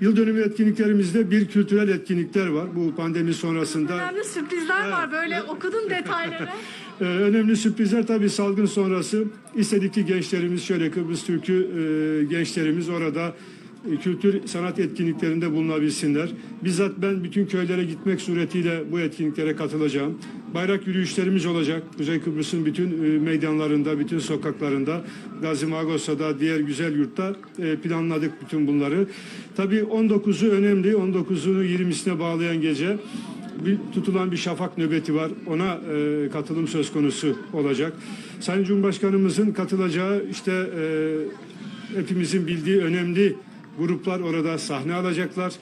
Yıl dönümü etkinliklerimizde bir kültürel etkinlikler var. Bu pandemi sonrasında Önemli sürprizler Evet. var. Böyle okudum detayları. Ee, önemli sürprizler tabii salgın sonrası. İstedik ki gençlerimiz şöyle Kıbrıs Türk'ü e, gençlerimiz orada e, kültür sanat etkinliklerinde bulunabilsinler. Bizzat ben bütün köylere gitmek suretiyle bu etkinliklere katılacağım. Bayrak yürüyüşlerimiz olacak. Kuzey Kıbrıs'ın bütün e, meydanlarında, bütün sokaklarında, Gazi Magosa'da, diğer güzel yurtta e, planladık bütün bunları. Tabii 19'u önemli. 19'unu 20'sine bağlayan gece bir tutulan bir şafak nöbeti var. Ona e, katılım söz konusu olacak. Sayın Cumhurbaşkanımızın katılacağı işte e, hepimizin bildiği önemli gruplar orada sahne alacaklar.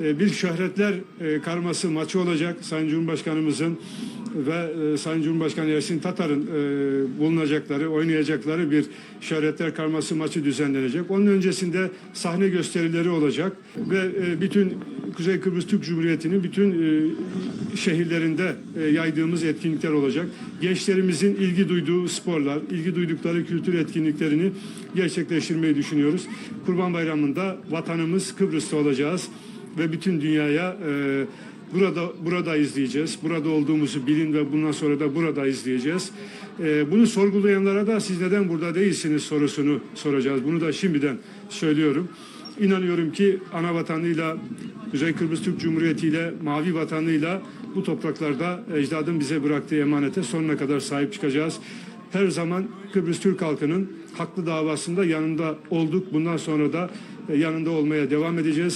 E, bir şöhretler e, karması maçı olacak. Sayın Cumhurbaşkanımızın ve e, Sayın Cumhurbaşkanı Ersin Tatar'ın e, bulunacakları, oynayacakları bir şöhretler karması maçı düzenlenecek. Onun öncesinde sahne gösterileri olacak ve e, bütün Kuzey Kıbrıs Türk Cumhuriyeti'nin bütün e, şehirlerinde yaydığımız etkinlikler olacak. Gençlerimizin ilgi duyduğu sporlar, ilgi duydukları kültür etkinliklerini gerçekleştirmeyi düşünüyoruz. Kurban Bayramı'nda vatanımız Kıbrıs'ta olacağız ve bütün dünyaya e, burada burada izleyeceğiz. Burada olduğumuzu bilin ve bundan sonra da burada izleyeceğiz. E, bunu sorgulayanlara da siz neden burada değilsiniz sorusunu soracağız. Bunu da şimdiden söylüyorum. İnanıyorum ki ana vatanıyla Kuzey Kıbrıs Türk Cumhuriyeti ile mavi vatanıyla bu topraklarda ecdadın bize bıraktığı emanete sonuna kadar sahip çıkacağız. Her zaman Kıbrıs Türk halkının haklı davasında yanında olduk. Bundan sonra da e, yanında olmaya devam edeceğiz.